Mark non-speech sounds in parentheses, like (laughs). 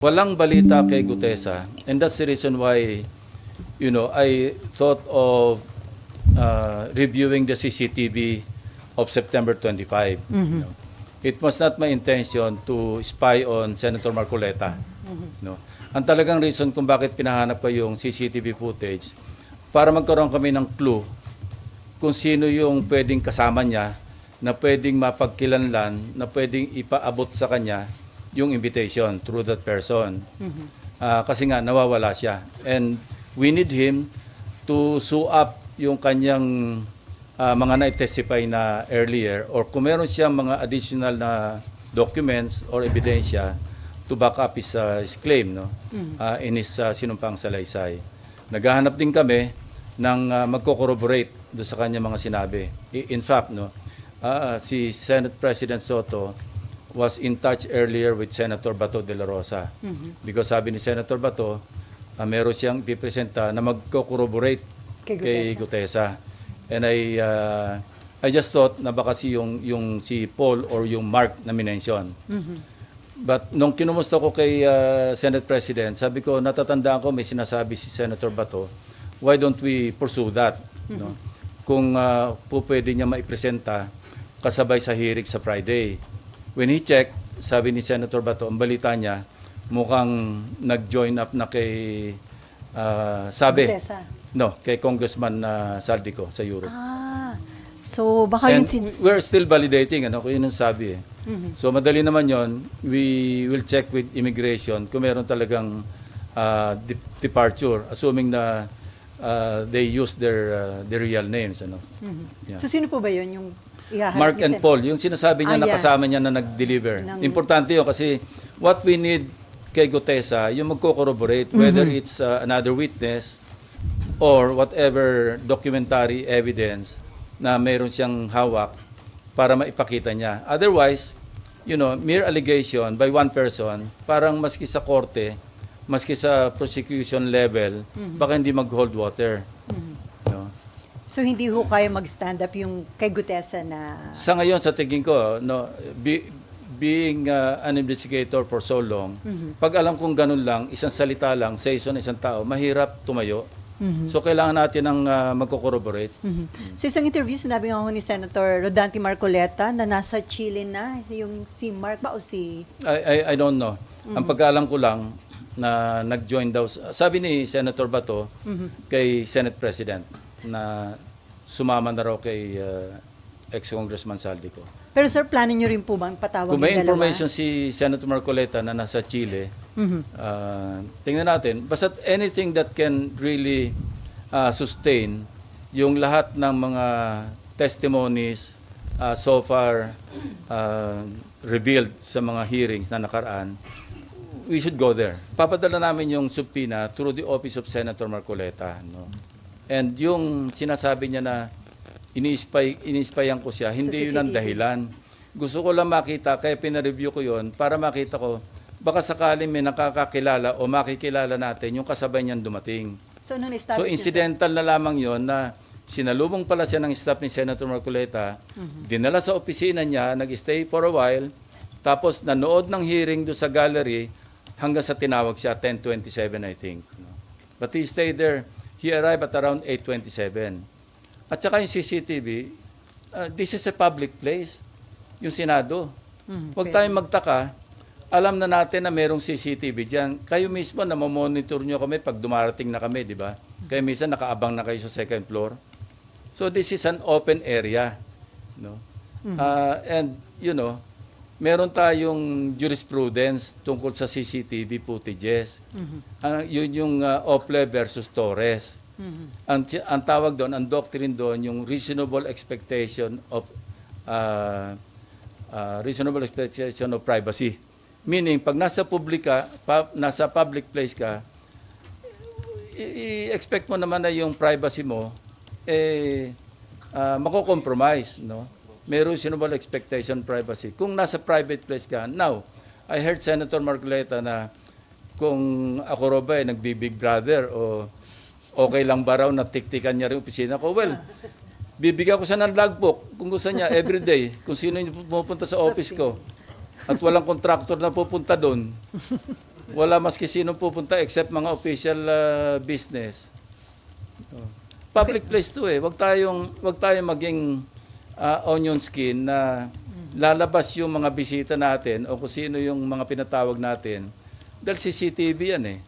Walang balita kay Gutesa and that's the reason why you know I thought of uh, reviewing the CCTV of September 25. you know. It was not my intention to spy on Senator Marcoleta. No. Ang talagang reason kung bakit pinahanap ko yung CCTV footage para magkaroon kami ng clue kung sino yung pwedeng kasama niya na pwedeng mapagkilanlan, na pwedeng ipaabot sa kanya yung invitation through that person. Ah, kasi nga nawawala siya. And we need him to sue up yung kanyang ah, mga na-testify na earlier or kung meron siyang mga additional na documents or ebidensya to back up his, ah, his claim no Ah, in his ah, sinumpang salaysay. Naghahanap din kami ng uh, magko-corroborate do sa kanya mga sinabi. In fact, no, ah, si Senate President Soto was in touch earlier with Senator Bato de la Rosa. Because sabi ni Senator Bato, ah, meron siyang ipipresenta na magko-corroborate Kay kay Gutesa. And I ah, I just thought na baka si yung yung si Paul or yung Mark na minention. But nung kinumusta ko kay uh, Senate President, sabi ko, natatandaan ko may sinasabi si Senator Bato, why don't we pursue that? No? Kung uh, po pwede niya maipresenta kasabay sa hearing sa Friday. When he checked, sabi ni Senator Bato, ang balita niya, mukhang nag-join up na kay uh, Sabe. Gutesa. No, kay Congressman uh, Saldico sa Europe. Ah, so baka And yun sin... we're still validating, ano, kung yun ang sabi eh. So madali naman yon we will check with immigration kung meron talagang uh, de- departure, assuming na uh, they use their uh, their real names. Ano. Yeah. So sino po ba yun yung Mark and Paul, yung sinasabi niya Ah, na yeah. kasama niya na nag-deliver. Ng- Importante yun kasi what we need kay Gutesa, yung magko-corroborate whether Mm-hmm. it's uh, another witness or whatever documentary evidence na meron siyang hawak para maipakita niya. Otherwise, you know, mere allegation by one person, parang maski sa korte, maski sa prosecution level, Mm-hmm. baka hindi mag-hold water. No? So hindi ho kayo mag-stand up yung kay Gutesa na... Sa ngayon, sa tingin ko, no, be- being uh, an investigator for so long, pag alam kong ganun lang, isang salita lang, sa isang isang tao, mahirap tumayo. So, kailangan natin ng uh, magko-corroborate. Mhm. Sa isang interview, sinabi nga ni Senator Rodante Marcoleta na nasa Chile na yung si Mark ba o si... I, I, I don't know. Ang pagkaalam ko lang, na nag-join daw, sabi ni Senator Bato, kay Senate President, na sumama na raw kay uh, ex-Congressman Saldico. Pero sir, plano nyo rin po bang patawag Kung may yung dalawa? information si Senator Marcoleta na nasa Chile, Mhm. ah, tingnan natin. Basta anything that can really ah, sustain yung lahat ng mga testimonies ah, so far ah, revealed sa mga hearings na nakaraan, we should go there. Papadala namin yung subpoena through the office of Senator Marcoleta. No? And yung sinasabi niya na ini-spy, ini-spyan ko siya, hindi yun ang CCTV. dahilan. Gusto ko lang makita, kaya pinareview ko yon para makita ko, baka sakaling may nakakakilala o makikilala natin yung kasabay niyan dumating. So, nung So establish incidental na lamang yon na sinalubong pala siya ng staff ni Senator Marcoleta, dinala sa opisina niya, nag-stay for a while, tapos nanood ng hearing do sa gallery hanggang sa tinawag siya 10:27 I think. no. But he stayed there. He arrived at around 8:27. At saka yung CCTV, uh, this is a public place. Yung Senado. Mhm, Huwag tayong magtaka. Alam na natin na merong CCTV diyan. Kayo mismo na monitor nyo kami pag dumarating na kami, di ba? Kaya minsan nakaabang na kayo sa second floor. So this is an open area, no? Ah, and you know, meron tayong jurisprudence tungkol sa CCTV footages. Ah, yun yung ah, Ople versus Torres. Ang, ti- ang tawag doon, ang doctrine doon, yung reasonable expectation of ah, ah, reasonable expectation of privacy. Meaning, pag nasa publika, pa, nasa public place ka, i-expect mo naman na yung privacy mo, eh, ah, mako-compromise, no? May reasonable expectation privacy. Kung nasa private place ka, now, I heard Senator Marcoleta na kung ako raw ba eh, nagbi-big brother o okay lang ba raw na tiktikan niya rin opisina ko? Well, bibigyan ko siya ng logbook kung gusto niya everyday (laughs) kung sino yung pupunta sa office ko at walang contractor na pupunta doon Wala maski sino pupunta except mga official uh, business. Public place to eh. Wag tayong wag tayong maging uh, onion skin na lalabas yung mga bisita natin o kung sino yung mga pinatawag natin. Dahil CCTV yan eh.